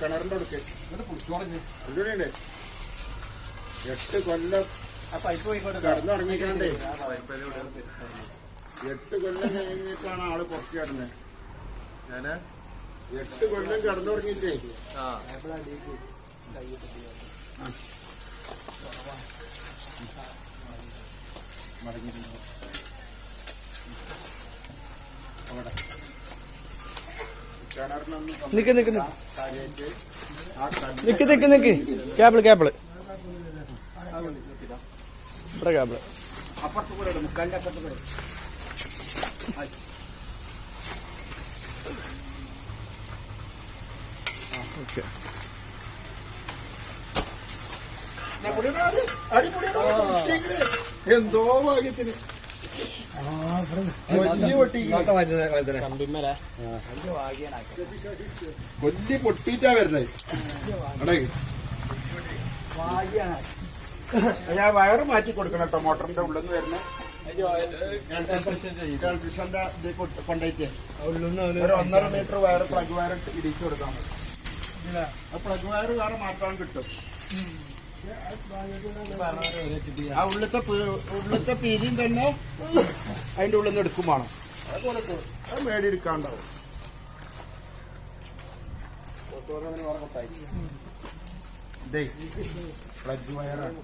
കിണറിന്റെ അടുക്ക്. എട്ട് കൊല്ലം കടന്നുറങ്ങിക്കാണ്ടേ എട്ട് കൊല്ലം കഴിഞ്ഞിട്ടാണ് ആൾ പുറത്ത് കിടന്നത് ഞാൻ? എട്ട് കൊല്ലം അവിടെ കിണറിനൊന്നും നിക്ക് നിക്ക് നിക്ക്. നിക്ക് നിക്ക് ഇവിടെ ഓക്കെ. എന്തോ ഭാഗ്യത്തിന്. കൊല്ലി പൊട്ടിട്ടാ വരുന്നത് ഞാൻ വയറ് മാറ്റി കൊടുക്കണം കേട്ടോ മോട്ടറിന്റെ ഉള്ളിൽ നിന്ന് വരുന്നത് ഇലക്ട്രീഷ്യന്റെ ഒരു ഒന്നര മീറ്റർ വയർ പ്ലഗ് വയർ ഇടിച്ചു കൊടുക്കാം പ്ലഗ് വയർ വേറെ മാറ്റാൻ കിട്ടും. ആ ഉള്ളത്തെ ഉള്ളത്തെ പീരിയും തന്നെ അതിന്റെ ഉള്ളിൽ നിന്ന് എടുക്കും വേണം. അത് മേടിയെടുക്കാണ്ടാവും. ഇതേ പ്ലഗ് വയറാണ്.